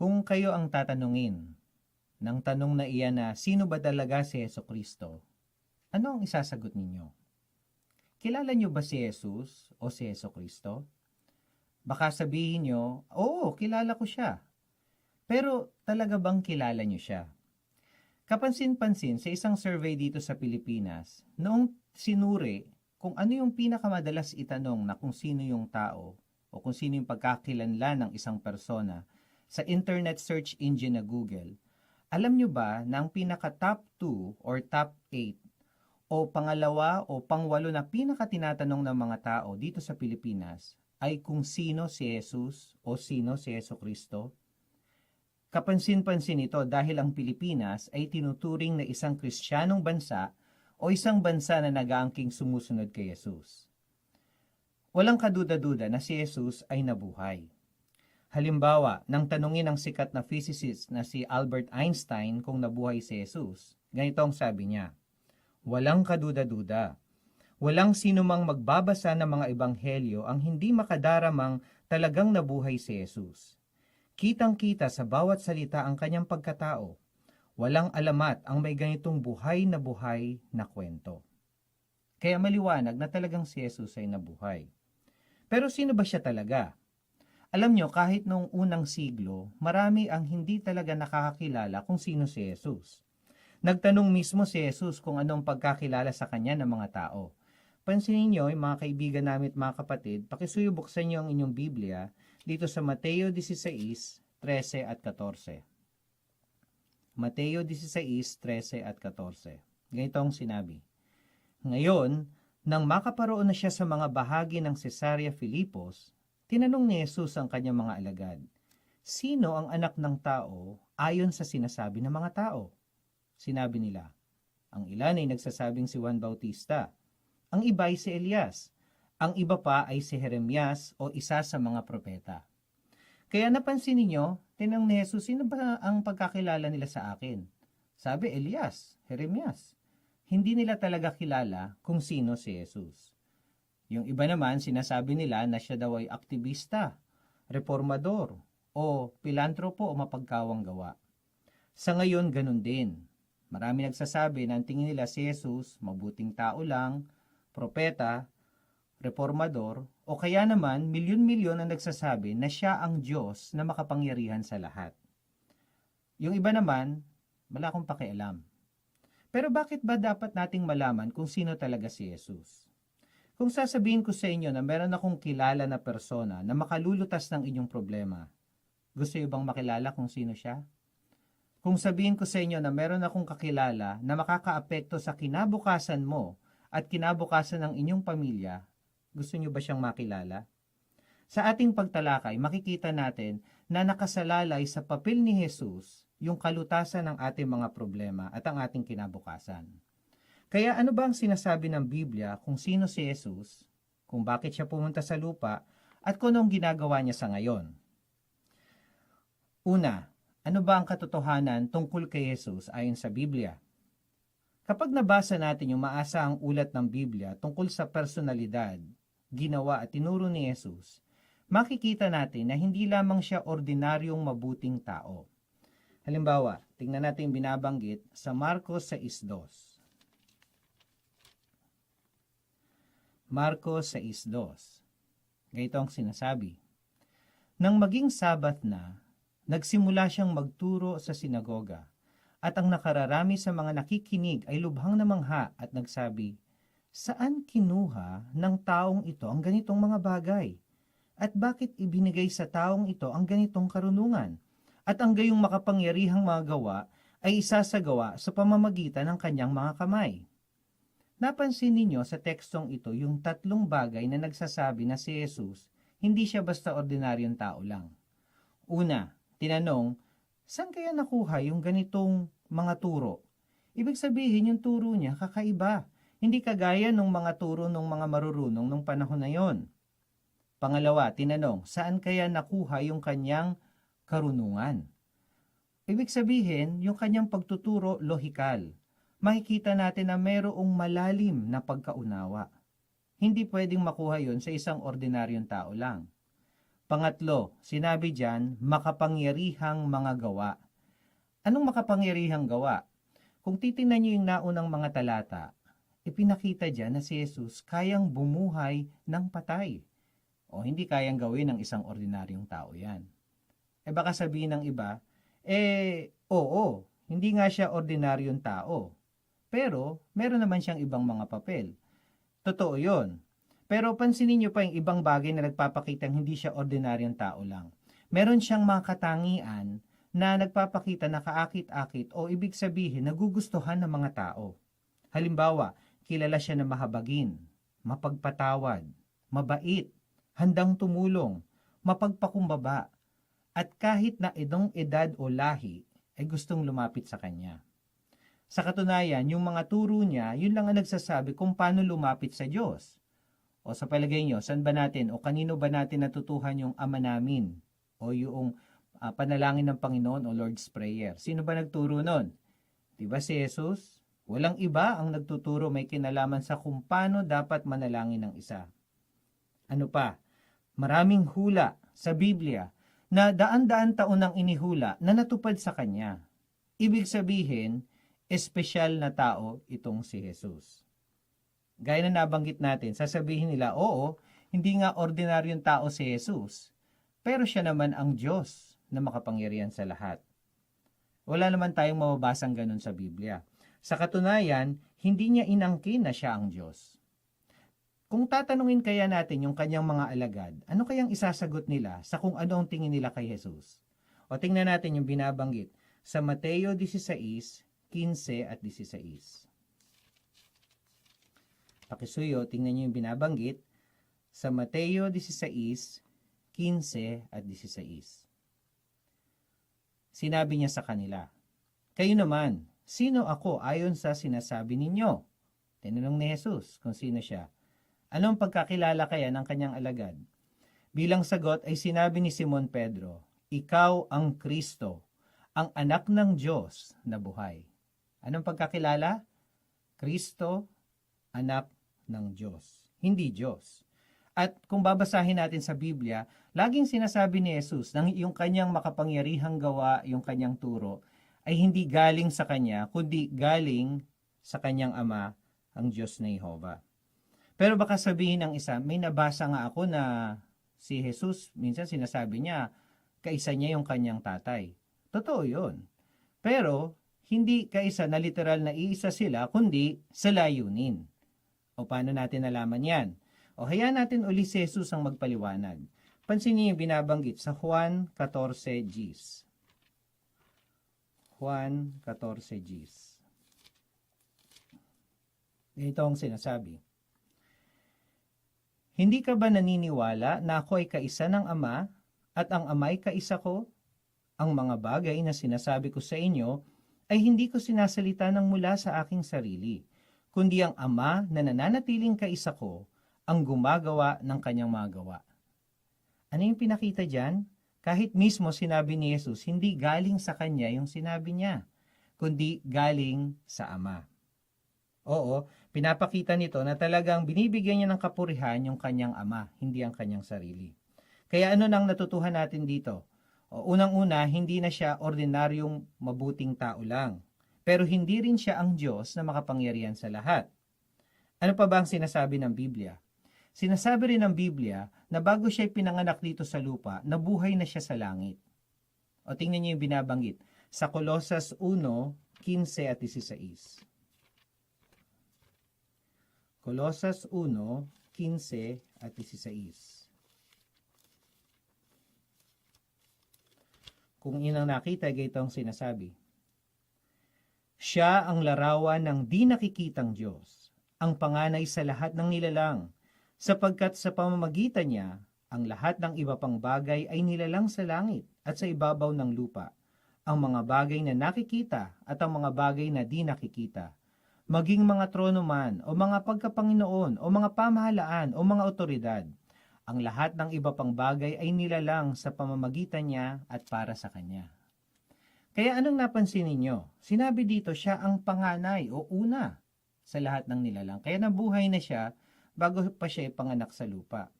Kung kayo ang tatanungin ng tanong na iyan na sino ba talaga si Yeso Kristo, ano ang isasagot ninyo? Kilala niyo ba si Jesus o si Yeso Kristo? Baka sabihin niyo, oo, kilala ko siya. Pero talaga bang kilala niyo siya? Kapansin-pansin sa isang survey dito sa Pilipinas, noong sinuri kung ano yung pinakamadalas itanong na kung sino yung tao o kung sino yung pagkakilanlan ng isang persona sa internet search engine na Google, alam nyo ba na ang pinaka top 2 or top 8 o pangalawa o pangwalo na pinaka tinatanong ng mga tao dito sa Pilipinas ay kung sino si Jesus o sino si Yeso Kristo? Kapansin-pansin ito dahil ang Pilipinas ay tinuturing na isang kristyanong bansa o isang bansa na nag-aangking sumusunod kay Jesus. Walang kaduda-duda na si Jesus ay nabuhay. Halimbawa, nang tanungin ng sikat na physicist na si Albert Einstein kung nabuhay si Jesus, ganito ang sabi niya, Walang kaduda-duda. Walang sino mang magbabasa ng mga ebanghelyo ang hindi makadaramang talagang nabuhay si Jesus. Kitang-kita sa bawat salita ang kanyang pagkatao. Walang alamat ang may ganitong buhay na buhay na kwento. Kaya maliwanag na talagang si Jesus ay nabuhay. Pero sino ba siya talaga? Alam nyo, kahit noong unang siglo, marami ang hindi talaga nakakakilala kung sino si Jesus. Nagtanong mismo si Jesus kung anong pagkakilala sa kanya ng mga tao. Pansinin nyo, mga kaibigan namin at mga kapatid, pakisuyo buksan nyo ang inyong Biblia dito sa Mateo 16, 13 at 14. Mateo 16, 13 at 14. Ganito ang sinabi. Ngayon, nang makaparoon na siya sa mga bahagi ng Cesarea Filipos, tinanong ni Jesus ang kanyang mga alagad, Sino ang anak ng tao ayon sa sinasabi ng mga tao? Sinabi nila, ang ilan ay nagsasabing si Juan Bautista, ang iba ay si Elias, ang iba pa ay si Jeremias o isa sa mga propeta. Kaya napansin ninyo, tinanong ni Jesus, sino ba ang pagkakilala nila sa akin? Sabi, Elias, Jeremias. Hindi nila talaga kilala kung sino si Jesus. Yung iba naman, sinasabi nila na siya daw ay aktivista, reformador, o pilantropo o mapagkawang gawa. Sa ngayon, ganun din. Marami nagsasabi na ang tingin nila si Jesus, mabuting tao lang, propeta, reformador, o kaya naman milyon-milyon ang nagsasabi na siya ang Diyos na makapangyarihan sa lahat. Yung iba naman, wala akong pakialam. Pero bakit ba dapat nating malaman kung sino talaga si Jesus? Kung sasabihin ko sa inyo na meron akong kilala na persona na makalulutas ng inyong problema, gusto niyo bang makilala kung sino siya? Kung sabihin ko sa inyo na meron akong kakilala na makakaapekto sa kinabukasan mo at kinabukasan ng inyong pamilya, gusto niyo ba siyang makilala? Sa ating pagtalakay, makikita natin na nakasalalay sa papel ni Jesus yung kalutasan ng ating mga problema at ang ating kinabukasan. Kaya ano ba ang sinasabi ng Biblia kung sino si Jesus, kung bakit siya pumunta sa lupa, at kung anong ginagawa niya sa ngayon? Una, ano ba ang katotohanan tungkol kay Jesus ayon sa Biblia? Kapag nabasa natin yung maasahang ulat ng Biblia tungkol sa personalidad, ginawa at tinuro ni Jesus, makikita natin na hindi lamang siya ordinaryong mabuting tao. Halimbawa, tingnan natin binabanggit sa Marcos 6.2. Marcos 6.2 Ganito ang sinasabi. Nang maging sabat na, Nagsimula siyang magturo sa sinagoga, at ang nakararami sa mga nakikinig ay lubhang namangha at nagsabi, Saan kinuha ng taong ito ang ganitong mga bagay? At bakit ibinigay sa taong ito ang ganitong karunungan? At ang gayong makapangyarihang mga gawa ay isasagawa sa pamamagitan ng kanyang mga kamay. Napansin ninyo sa tekstong ito yung tatlong bagay na nagsasabi na si Jesus hindi siya basta ordinaryong tao lang. Una, tinanong, saan kaya nakuha yung ganitong mga turo? Ibig sabihin yung turo niya kakaiba. Hindi kagaya ng mga turo ng mga marurunong nung panahon na yon. Pangalawa, tinanong, saan kaya nakuha yung kanyang karunungan? Ibig sabihin, yung kanyang pagtuturo lohikal. Makikita natin na mayroong malalim na pagkaunawa. Hindi pwedeng makuha yon sa isang ordinaryong tao lang. Pangatlo, sinabi diyan, makapangyarihang mga gawa. Anong makapangyarihang gawa? Kung titingnan niyo yung naunang mga talata, ipinakita diyan na si Jesus kayang bumuhay ng patay. O hindi kayang gawin ng isang ordinaryong tao yan. Eh baka sabihin ng iba, eh oo, hindi nga siya ordinaryong tao. Pero meron naman siyang ibang mga papel. Totoo yon. Pero pansinin niyo pa yung ibang bagay na nagpapakita hindi siya ordinaryong tao lang. Meron siyang mga katangian na nagpapakita na kaakit-akit o ibig sabihin nagugustuhan ng mga tao. Halimbawa, kilala siya na mahabagin, mapagpatawad, mabait, handang tumulong, mapagpakumbaba, at kahit na edong edad o lahi ay gustong lumapit sa kanya. Sa katunayan, yung mga turo niya, yun lang ang nagsasabi kung paano lumapit sa Diyos. O sa palagay nyo, saan ba natin o kanino ba natin natutuhan yung ama namin o yung ah, panalangin ng Panginoon o Lord's Prayer? Sino ba nagturo nun? Di ba si Jesus? Walang iba ang nagtuturo may kinalaman sa kung paano dapat manalangin ng isa. Ano pa? Maraming hula sa Biblia na daan-daan taon ang inihula na natupad sa kanya. Ibig sabihin, espesyal na tao itong si Jesus. Gaya na nabanggit natin, sasabihin nila, oo, hindi nga ordinaryong tao si Jesus, pero siya naman ang Diyos na makapangyarihan sa lahat. Wala naman tayong mababasang ganun sa Biblia. Sa katunayan, hindi niya inangkin na siya ang Diyos. Kung tatanungin kaya natin yung kanyang mga alagad, ano kayang isasagot nila sa kung ano ang tingin nila kay Jesus? O tingnan natin yung binabanggit sa Mateo 16, 15 at 16. Pakisuyo, tingnan niyo yung binabanggit sa Mateo 16, 15 at 16. Sinabi niya sa kanila, Kayo naman, sino ako ayon sa sinasabi ninyo? Tinanong ni Jesus kung sino siya. Anong pagkakilala kaya ng kanyang alagad? Bilang sagot ay sinabi ni Simon Pedro, Ikaw ang Kristo, ang anak ng Diyos na buhay. Anong pagkakilala? Kristo, anak ng Diyos, hindi Diyos. At kung babasahin natin sa Biblia, laging sinasabi ni Jesus na yung kanyang makapangyarihang gawa, yung kanyang turo, ay hindi galing sa kanya, kundi galing sa kanyang ama, ang Diyos na Jehovah. Pero baka sabihin ng isa, may nabasa nga ako na si Jesus, minsan sinasabi niya, kaisa niya yung kanyang tatay. Totoo yun. Pero, hindi kaisa na literal na iisa sila, kundi sa layunin. O paano natin nalaman yan? O hayaan natin uli si Jesus ang magpaliwanag. Pansinin niyo yung binabanggit sa Juan 14 Gs. Juan 14 Gs. Ito ang sinasabi. Hindi ka ba naniniwala na ako ay kaisa ng Ama at ang Ama ay kaisa ko? Ang mga bagay na sinasabi ko sa inyo ay hindi ko sinasalita ng mula sa aking sarili, kundi ang Ama na nananatiling kaisa ko ang gumagawa ng kanyang mga gawa. Ano yung pinakita dyan? Kahit mismo sinabi ni Jesus, hindi galing sa kanya yung sinabi niya, kundi galing sa Ama. Oo, pinapakita nito na talagang binibigyan niya ng kapurihan yung kanyang ama, hindi ang kanyang sarili. Kaya ano nang natutuhan natin dito? Unang-una, hindi na siya ordinaryong mabuting tao lang. Pero hindi rin siya ang Diyos na makapangyarihan sa lahat. Ano pa ba ang sinasabi ng Biblia? Sinasabi rin ng Biblia na bago siya pinanganak dito sa lupa, nabuhay na siya sa langit. O tingnan niyo yung binabanggit sa Colossus 1, 15 at 16. Colosas 1, 15 at 16. Kung inang nakita, gayto ang sinasabi. Siya ang larawan ng di nakikitang Diyos, ang panganay sa lahat ng nilalang, sapagkat sa pamamagitan niya, ang lahat ng iba pang bagay ay nilalang sa langit at sa ibabaw ng lupa, ang mga bagay na nakikita at ang mga bagay na di nakikita, maging mga trono man o mga pagkapanginoon o mga pamahalaan o mga otoridad. Ang lahat ng iba pang bagay ay nilalang sa pamamagitan niya at para sa kanya. Kaya anong napansin ninyo? Sinabi dito siya ang panganay o una sa lahat ng nilalang. Kaya nabuhay na siya bago pa siya ipanganak sa lupa.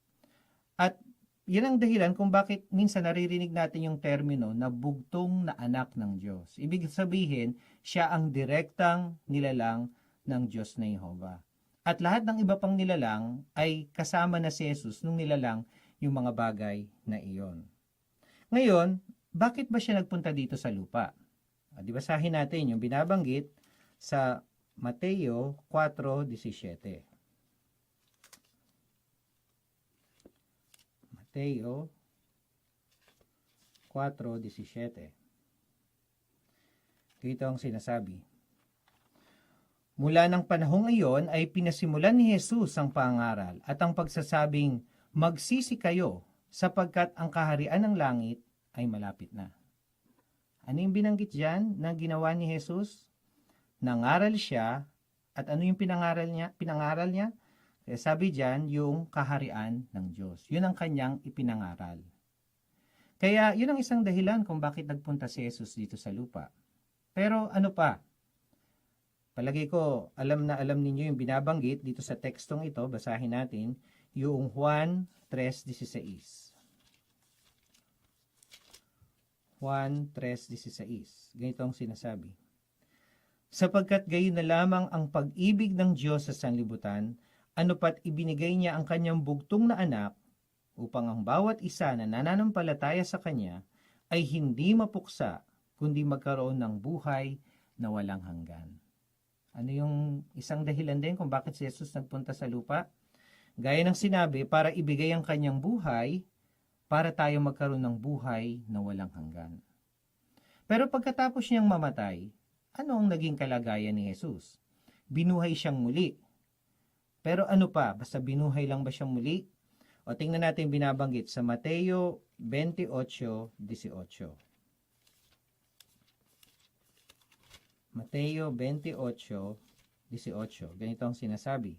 At yan ang dahilan kung bakit minsan naririnig natin yung termino na bugtong na anak ng Diyos. Ibig sabihin, siya ang direktang nilalang ng Diyos na Jehovah. At lahat ng iba pang nilalang ay kasama na si Jesus nung nilalang yung mga bagay na iyon. Ngayon, bakit ba siya nagpunta dito sa lupa? Ah, Di basahin natin yung binabanggit sa Mateo 4.17. Mateo 4.17. Dito ang sinasabi. Mula ng panahong iyon ay pinasimulan ni Jesus ang pangaral at ang pagsasabing, Magsisi kayo sapagkat ang kaharian ng langit ay malapit na. Ano yung binanggit dyan na ginawa ni Jesus? Nangaral siya at ano yung pinangaral niya? Pinangaral niya? Kaya sabi dyan, yung kaharian ng Diyos. Yun ang kanyang ipinangaral. Kaya yun ang isang dahilan kung bakit nagpunta si Jesus dito sa lupa. Pero ano pa? Palagay ko, alam na alam ninyo yung binabanggit dito sa tekstong ito, basahin natin, yung Juan 3.16. Juan 3.16. Ganito ang sinasabi. Sapagkat gayon na lamang ang pag-ibig ng Diyos sa sanlibutan, ano pat ibinigay niya ang kanyang bugtong na anak, upang ang bawat isa na nananampalataya sa kanya ay hindi mapuksa, kundi magkaroon ng buhay na walang hanggan. Ano yung isang dahilan din kung bakit si Jesus nagpunta sa lupa? Gaya ng sinabi, para ibigay ang kanyang buhay, para tayo magkaroon ng buhay na walang hanggan. Pero pagkatapos niyang mamatay, ano ang naging kalagayan ni Jesus? Binuhay siyang muli. Pero ano pa, basta binuhay lang ba siyang muli? O tingnan natin binabanggit sa Mateo 28:18. Mateo 28:18. Ganito ang sinasabi.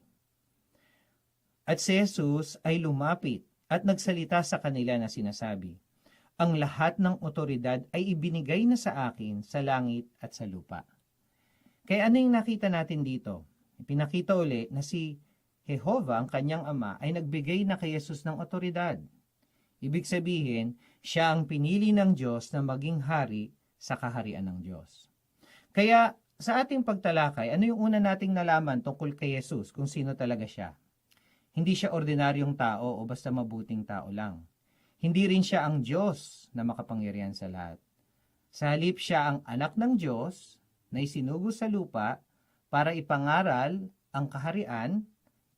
At si Jesus ay lumapit at nagsalita sa kanila na sinasabi, Ang lahat ng otoridad ay ibinigay na sa akin sa langit at sa lupa. Kaya ano yung nakita natin dito? Pinakita uli na si Jehovah, ang kanyang ama, ay nagbigay na kay Jesus ng otoridad. Ibig sabihin, siya ang pinili ng Diyos na maging hari sa kaharian ng Diyos. Kaya sa ating pagtalakay, ano yung una nating nalaman tungkol kay Jesus kung sino talaga siya? Hindi siya ordinaryong tao o basta mabuting tao lang. Hindi rin siya ang Diyos na makapangyarihan sa lahat. Sa halip siya ang anak ng Diyos na isinugo sa lupa para ipangaral ang kaharian,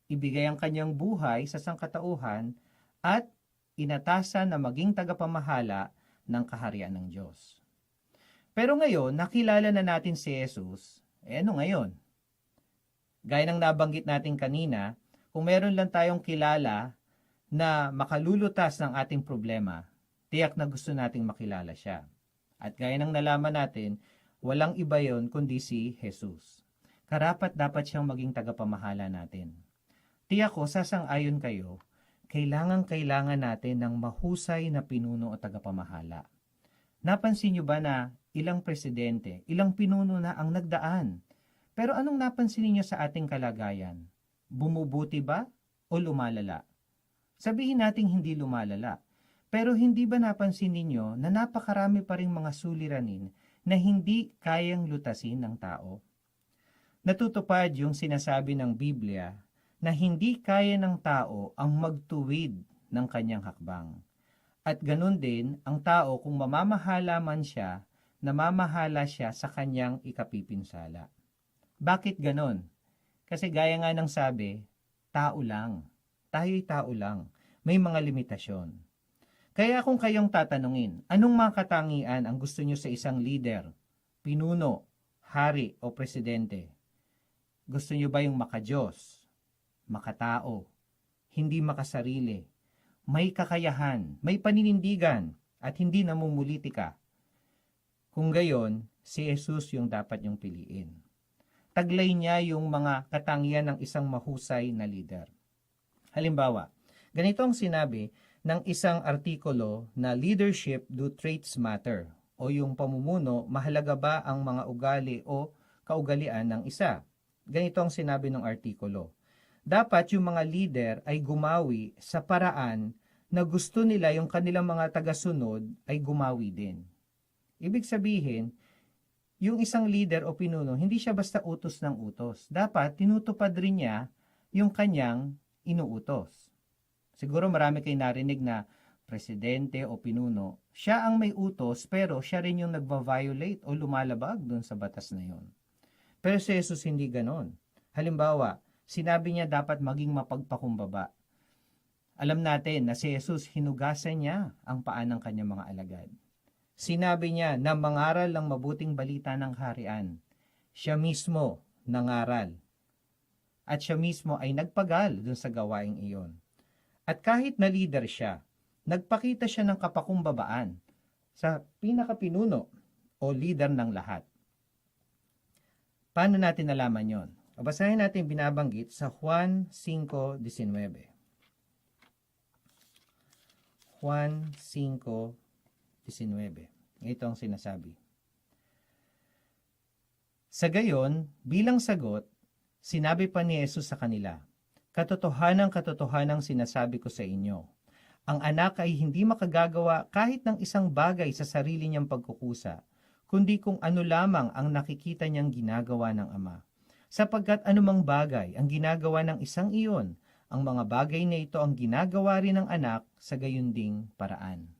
ibigay ang kanyang buhay sa sangkatauhan at inatasan na maging tagapamahala ng kaharian ng Diyos. Pero ngayon, nakilala na natin si Jesus, eh ano ngayon? Gaya ng nabanggit natin kanina, kung meron lang tayong kilala na makalulutas ng ating problema, tiyak na gusto nating makilala siya. At gaya ng nalaman natin, walang iba yon kundi si Jesus. Karapat dapat siyang maging tagapamahala natin. Tiyak ko, sasang-ayon kayo, kailangan-kailangan natin ng mahusay na pinuno o tagapamahala. Napansin niyo ba na ilang presidente, ilang pinuno na ang nagdaan? Pero anong napansin niyo sa ating kalagayan? Bumubuti ba o lumalala? Sabihin nating hindi lumalala. Pero hindi ba napansin ninyo na napakarami pa ring mga suliranin na hindi kayang lutasin ng tao? Natutupad yung sinasabi ng Biblia na hindi kaya ng tao ang magtuwid ng kanyang hakbang. At ganun din, ang tao kung mamamahala man siya, namamahala siya sa kanyang ikapipinsala. Bakit ganon? Kasi gaya nga ng sabi, tao lang. Tayo'y tao lang. May mga limitasyon. Kaya kung kayong tatanungin, anong mga katangian ang gusto nyo sa isang leader, pinuno, hari o presidente? Gusto nyo ba yung makajos, makatao, hindi makasarili, may kakayahan, may paninindigan, at hindi namumulitika? Kung gayon, si Jesus yung dapat yung piliin. Taglay niya yung mga katangian ng isang mahusay na leader. Halimbawa, ganito ang sinabi ng isang artikulo na Leadership Do Traits Matter o yung pamumuno, mahalaga ba ang mga ugali o kaugalian ng isa? Ganito ang sinabi ng artikulo. Dapat yung mga leader ay gumawi sa paraan na gusto nila yung kanilang mga tagasunod ay gumawi din. Ibig sabihin, yung isang leader o pinuno, hindi siya basta utos ng utos. Dapat tinutupad rin niya yung kanyang inuutos. Siguro marami kayo narinig na presidente o pinuno, siya ang may utos pero siya rin yung nagva-violate o lumalabag dun sa batas na yun. Pero si Jesus hindi ganon. Halimbawa, sinabi niya dapat maging mapagpakumbaba. Alam natin na si Jesus hinugasan niya ang paa ng kanyang mga alagad. Sinabi niya na mangaral ng mabuting balita ng harian. Siya mismo nangaral. At siya mismo ay nagpagal dun sa gawaing iyon. At kahit na leader siya, nagpakita siya ng kapakumbabaan sa pinakapinuno o leader ng lahat. Paano natin nalaman yon? Basahin natin binabanggit sa Juan 5.19. Juan 5.19. Ito ang sinasabi. Sa gayon, bilang sagot, sinabi pa ni Jesus sa kanila, Katotohanang katotohanang sinasabi ko sa inyo, ang anak ay hindi makagagawa kahit ng isang bagay sa sarili niyang pagkukusa, kundi kung ano lamang ang nakikita niyang ginagawa ng ama. Sapagkat anumang bagay ang ginagawa ng isang iyon, ang mga bagay na ito ang ginagawa rin ng anak sa gayunding paraan.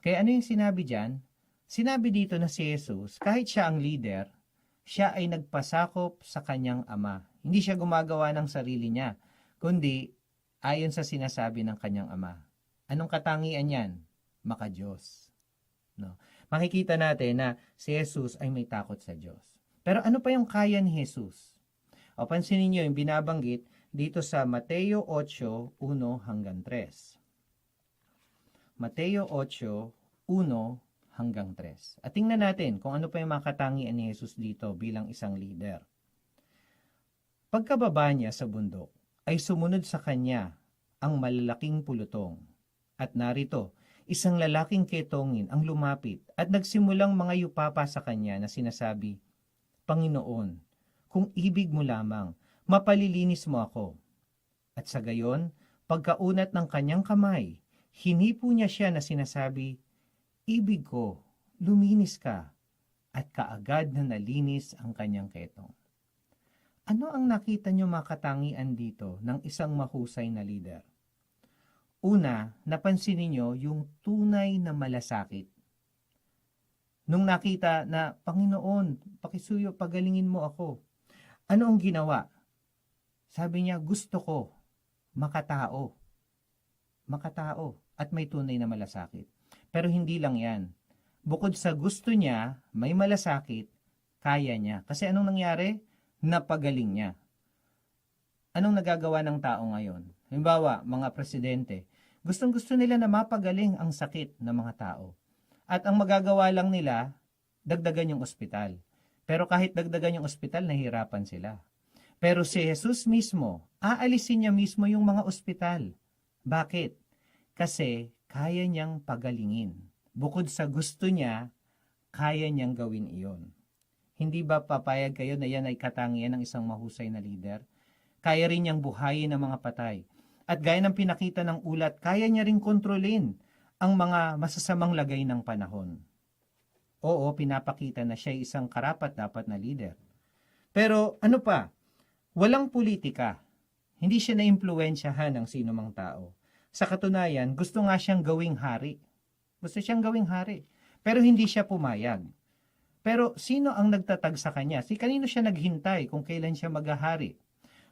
Kaya ano yung sinabi diyan? Sinabi dito na si Jesus, kahit siya ang leader, siya ay nagpasakop sa kanyang ama. Hindi siya gumagawa ng sarili niya, kundi ayon sa sinasabi ng kanyang ama. Anong katangian niyan? Makadiyos. No. Makikita natin na si Jesus ay may takot sa Diyos. Pero ano pa yung kaya ni Jesus? O pansinin niyo yung binabanggit dito sa Mateo 8, 1 hanggang 3. Mateo 8, 1 hanggang 3. At tingnan natin kung ano pa yung mga katangian ni Jesus dito bilang isang leader. Pagkababa niya sa bundok, ay sumunod sa kanya ang malalaking pulutong. At narito, isang lalaking ketongin ang lumapit at nagsimulang mga yupapa sa kanya na sinasabi, Panginoon, kung ibig mo lamang, mapalilinis mo ako. At sa gayon, pagkaunat ng kanyang kamay, hinipo niya siya na sinasabi, Ibig ko, luminis ka, at kaagad na nalinis ang kanyang ketong. Ano ang nakita niyo makatangian dito ng isang mahusay na leader? Una, napansin ninyo yung tunay na malasakit. Nung nakita na, Panginoon, pakisuyo, pagalingin mo ako. Ano ang ginawa? Sabi niya, gusto ko, makatao. Makatao at may tunay na malasakit. Pero hindi lang yan. Bukod sa gusto niya, may malasakit, kaya niya. Kasi anong nangyari? Napagaling niya. Anong nagagawa ng tao ngayon? Halimbawa, mga presidente, gustong gusto nila na mapagaling ang sakit ng mga tao. At ang magagawa lang nila, dagdagan yung ospital. Pero kahit dagdagan yung ospital, nahihirapan sila. Pero si Jesus mismo, aalisin niya mismo yung mga ospital. Bakit? Kasi kaya niyang pagalingin. Bukod sa gusto niya, kaya niyang gawin iyon. Hindi ba papayag kayo na yan ay katangian ng isang mahusay na leader? Kaya rin niyang buhayin ang mga patay. At gaya ng pinakita ng ulat, kaya niya rin kontrolin ang mga masasamang lagay ng panahon. Oo, pinapakita na siya isang karapat dapat na leader. Pero ano pa? Walang politika. Hindi siya na-impluensyahan ng sino mang tao. Sa katunayan, gusto nga siyang gawing hari. Gusto siyang gawing hari. Pero hindi siya pumayag. Pero sino ang nagtatag sa kanya? Si kanino siya naghintay kung kailan siya maghahari?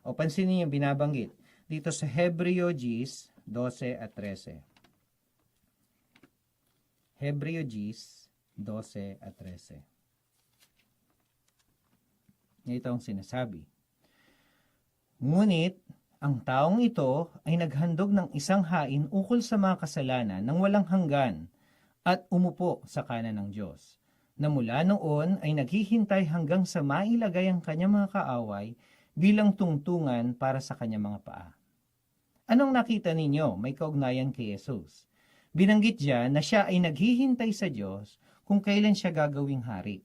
O pansinin niyo binabanggit dito sa Hebreo Gis 12 at 13. Hebreo Gis 12 at 13. Ito ang sinasabi. Ngunit, ang taong ito ay naghandog ng isang hain ukol sa mga kasalanan ng walang hanggan at umupo sa kanan ng Diyos, na mula noon ay naghihintay hanggang sa mailagay ang kanyang mga kaaway bilang tungtungan para sa kanyang mga paa. Anong nakita ninyo? May kaugnayan kay Jesus. Binanggit diyan na siya ay naghihintay sa Diyos kung kailan siya gagawing hari.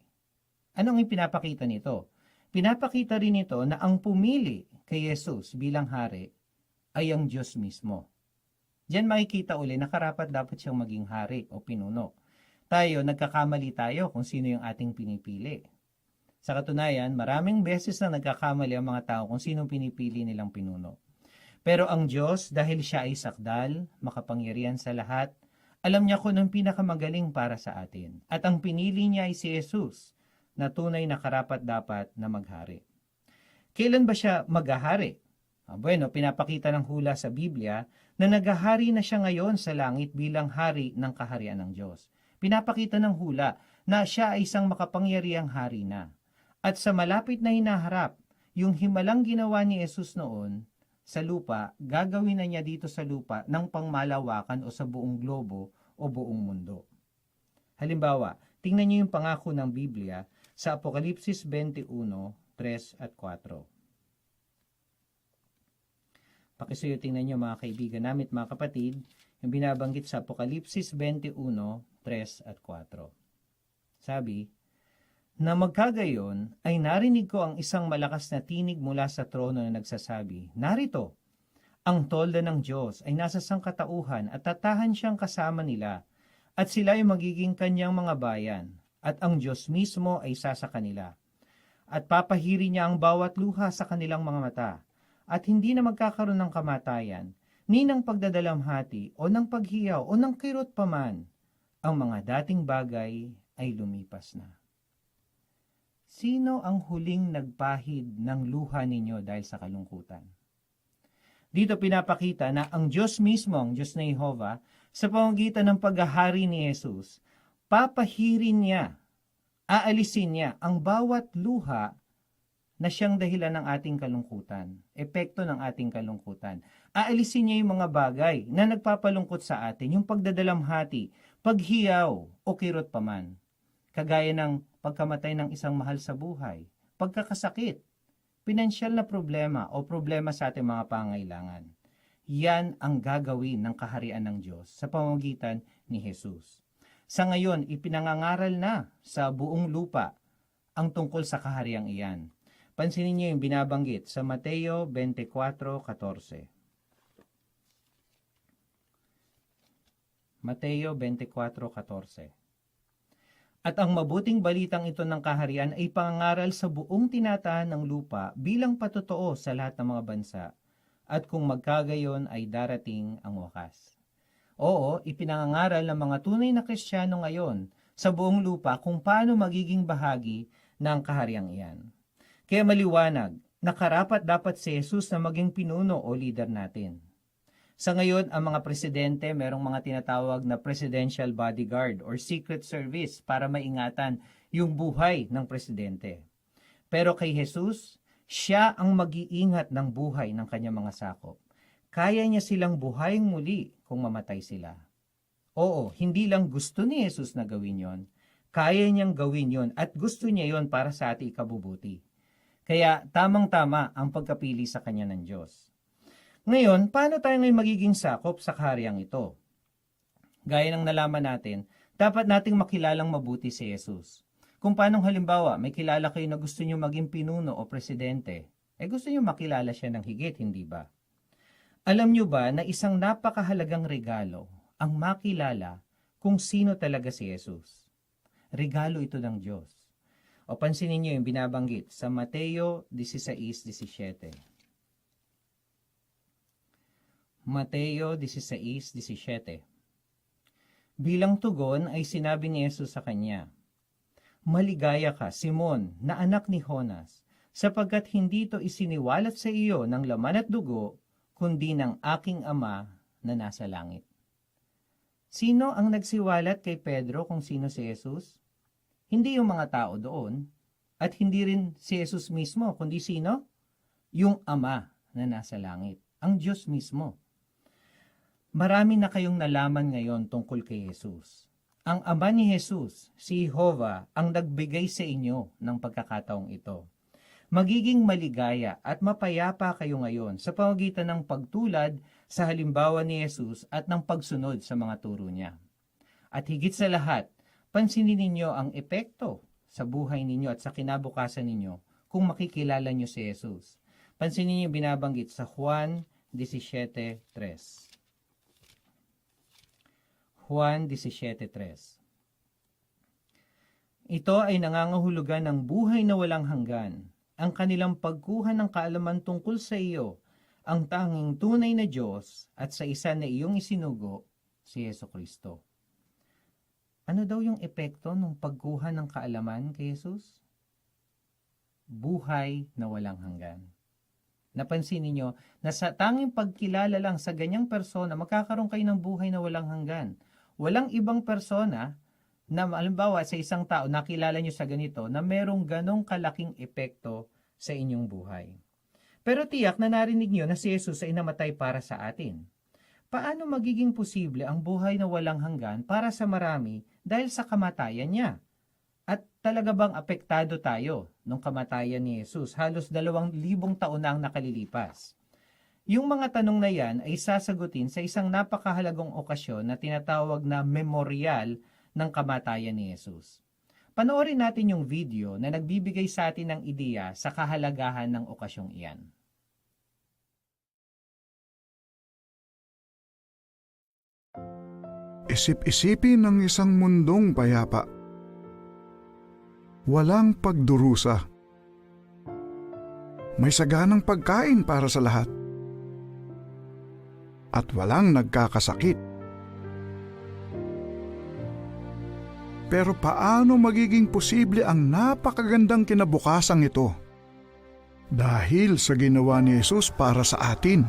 Anong ipinapakita nito? Pinapakita rin ito na ang pumili kay Jesus bilang hari ay ang Diyos mismo. Diyan makikita uli na karapat dapat siyang maging hari o pinuno. Tayo, nagkakamali tayo kung sino yung ating pinipili. Sa katunayan, maraming beses na nagkakamali ang mga tao kung sinong pinipili nilang pinuno. Pero ang Diyos, dahil siya ay sakdal, makapangyarihan sa lahat, alam niya kung anong pinakamagaling para sa atin. At ang pinili niya ay si Jesus, na tunay na karapat dapat na maghari. Kailan ba siya maghahari? Ah, bueno, pinapakita ng hula sa Biblia na naghahari na siya ngayon sa langit bilang hari ng kaharian ng Diyos. Pinapakita ng hula na siya ay isang makapangyarihang hari na. At sa malapit na hinaharap, yung himalang ginawa ni Jesus noon sa lupa, gagawin na niya dito sa lupa ng pangmalawakan o sa buong globo o buong mundo. Halimbawa, tingnan niyo yung pangako ng Biblia sa Apokalipsis 21, 3 at 4. Pakisuyo tingnan niyo mga kaibigan namin at mga kapatid, yung binabanggit sa Apokalipsis 21, 3 at 4. Sabi, na magkagayon ay narinig ko ang isang malakas na tinig mula sa trono na nagsasabi, Narito, ang tolda ng Diyos ay nasa sangkatauhan at tatahan siyang kasama nila, at sila ay magiging kanyang mga bayan, at ang Diyos mismo ay isa sa kanila. At papahiri niya ang bawat luha sa kanilang mga mata, at hindi na magkakaroon ng kamatayan, ni ng pagdadalamhati, o ng paghiyaw, o ng kirot paman. Ang mga dating bagay ay lumipas na. Sino ang huling nagpahid ng luha ninyo dahil sa kalungkutan? Dito pinapakita na ang Diyos mismo, ang Diyos na Jehovah, sa pamamagitan ng paghahari ni Jesus, papahirin niya, aalisin niya ang bawat luha na siyang dahilan ng ating kalungkutan, epekto ng ating kalungkutan. Aalisin niya yung mga bagay na nagpapalungkot sa atin, yung pagdadalamhati, paghiyaw o kirot paman. Kagaya ng pagkamatay ng isang mahal sa buhay, pagkakasakit, pinansyal na problema o problema sa ating mga pangailangan. Yan ang gagawin ng kaharian ng Diyos sa pamamagitan ni Jesus. Sa ngayon, ipinangangaral na sa buong lupa ang tungkol sa kahariang iyan. Pansinin niyo yung binabanggit sa Mateo 24:14. Mateo 24:14. At ang mabuting balitang ito ng kaharian ay pangaral sa buong tinatahan ng lupa bilang patotoo sa lahat ng mga bansa. At kung magkagayon ay darating ang wakas. Oo, ipinangangaral ng mga tunay na Kristiyano ngayon sa buong lupa kung paano magiging bahagi ng kahariang iyan. Kaya maliwanag na karapat dapat si Jesus na maging pinuno o leader natin. Sa ngayon, ang mga presidente merong mga tinatawag na presidential bodyguard or secret service para maingatan yung buhay ng presidente. Pero kay Jesus, siya ang mag-iingat ng buhay ng kanyang mga sakop. Kaya niya silang buhayin muli kung mamatay sila. Oo, hindi lang gusto ni Jesus na gawin yon, kaya niyang gawin yon at gusto niya yon para sa ating ikabubuti. Kaya tamang-tama ang pagkapili sa kanya ng Diyos. Ngayon, paano tayo ngayon magiging sakop sa kaharyang ito? Gaya ng nalaman natin, dapat nating makilalang mabuti si Jesus. Kung paano halimbawa, may kilala kayo na gusto niyo maging pinuno o presidente, eh gusto niyo makilala siya ng higit, hindi ba? Alam niyo ba na isang napakahalagang regalo ang makilala kung sino talaga si Jesus? Regalo ito ng Diyos. O pansinin niyo yung binabanggit sa Mateo 16:17. Mateo 16:17. Bilang tugon ay sinabi ni Jesus sa kanya, Maligaya ka, Simon, na anak ni Jonas, sapagkat hindi ito isiniwalat sa iyo ng laman at dugo, kundi ng aking ama na nasa langit. Sino ang nagsiwalat kay Pedro kung sino si Jesus? Hindi yung mga tao doon, at hindi rin si Jesus mismo, kundi sino? Yung ama na nasa langit, ang Diyos mismo. Marami na kayong nalaman ngayon tungkol kay Jesus. Ang ama ni Jesus, si Jehovah, ang nagbigay sa inyo ng pagkakataong ito. Magiging maligaya at mapayapa kayo ngayon sa pamagitan ng pagtulad sa halimbawa ni Jesus at ng pagsunod sa mga turo niya. At higit sa lahat, pansinin ninyo ang epekto sa buhay ninyo at sa kinabukasan ninyo kung makikilala nyo si Jesus. Pansinin niyo binabanggit sa Juan 17.3. Juan 17.3 Ito ay nangangahulugan ng buhay na walang hanggan, ang kanilang pagkuha ng kaalaman tungkol sa iyo, ang tanging tunay na Diyos at sa isa na iyong isinugo, si Yeso Kristo. Ano daw yung epekto ng pagkuha ng kaalaman kay Jesus? Buhay na walang hanggan. Napansin ninyo na sa tanging pagkilala lang sa ganyang persona, magkakaroon kayo ng buhay na walang hanggan. Walang ibang persona na halimbawa sa isang tao nakilala nyo sa ganito na merong ganong kalaking epekto sa inyong buhay. Pero tiyak na narinig nyo na si Jesus ay namatay para sa atin. Paano magiging posible ang buhay na walang hanggan para sa marami dahil sa kamatayan niya? At talaga bang apektado tayo nung kamatayan ni Jesus? Halos dalawang libong taon na ang nakalilipas. Yung mga tanong na yan ay sasagutin sa isang napakahalagang okasyon na tinatawag na memorial ng kamatayan ni Jesus. Panoorin natin yung video na nagbibigay sa atin ng ideya sa kahalagahan ng okasyong iyan. Isip-isipin ng isang mundong payapa. Walang pagdurusa. May saganang pagkain para sa lahat. At walang nagkakasakit. Pero paano magiging posible ang napakagandang kinabukasang ito? Dahil sa ginawa ni Jesus para sa atin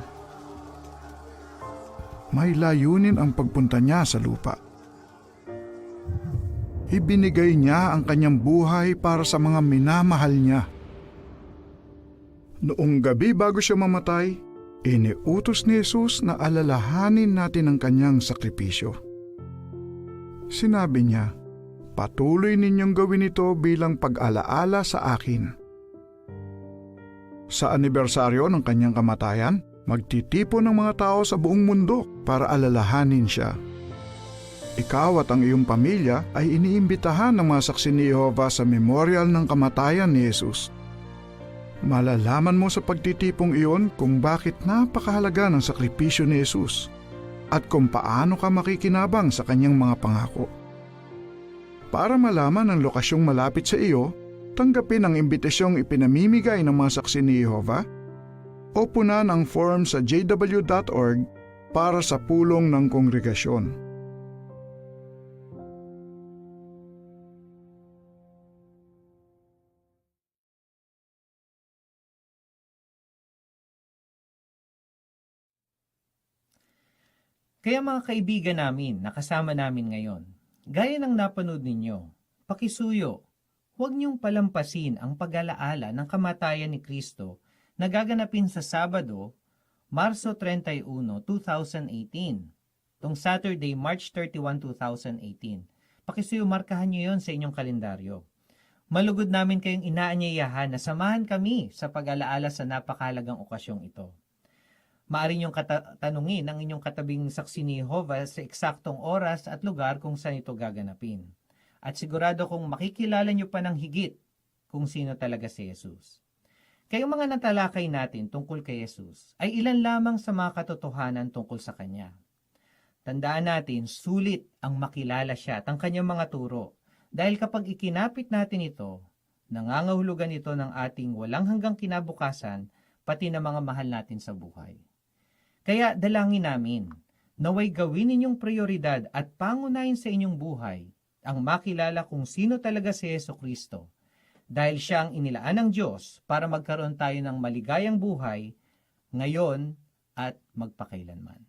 may layunin ang pagpunta niya sa lupa. Ibinigay niya ang kanyang buhay para sa mga minamahal niya. Noong gabi bago siya mamatay, iniutos ni Jesus na alalahanin natin ang kanyang sakripisyo. Sinabi niya, patuloy ninyong gawin ito bilang pag-alaala sa akin. Sa anibersaryo ng kanyang kamatayan, magtitipon ng mga tao sa buong mundo para alalahanin siya. Ikaw at ang iyong pamilya ay iniimbitahan ng mga saksi ni Jehovah sa memorial ng kamatayan ni Jesus. Malalaman mo sa pagtitipong iyon kung bakit napakahalaga ng sakripisyo ni Jesus at kung paano ka makikinabang sa kanyang mga pangako. Para malaman ang lokasyong malapit sa iyo, tanggapin ang imbitasyong ipinamimigay ng mga saksi ni Jehovah o punan ang form sa jw.org para sa pulong ng kongregasyon. Kaya mga kaibigan namin, nakasama namin ngayon, gaya ng napanood ninyo, pakisuyo, huwag niyong palampasin ang pag-alaala ng kamatayan ni Kristo na gaganapin sa Sabado, Marso 31, 2018. Tong Saturday, March 31, 2018. Pakisuyo, markahan niyo yon sa inyong kalendaryo. Malugod namin kayong inaanyayahan na samahan kami sa pag-alaala sa napakahalagang okasyong ito. Maaari niyong tanungin ang inyong katabing saksi ni Jehovah sa eksaktong oras at lugar kung saan ito gaganapin. At sigurado kung makikilala niyo pa ng higit kung sino talaga si Jesus. Kayong mga natalakay natin tungkol kay Jesus ay ilan lamang sa mga katotohanan tungkol sa Kanya. Tandaan natin, sulit ang makilala siya at ang kanyang mga turo. Dahil kapag ikinapit natin ito, nangangahulugan ito ng ating walang hanggang kinabukasan, pati na mga mahal natin sa buhay. Kaya dalangin namin, naway gawin ninyong prioridad at pangunahin sa inyong buhay ang makilala kung sino talaga si Yeso Kristo dahil siya ang inilaan ng Diyos para magkaroon tayo ng maligayang buhay ngayon at magpakailanman.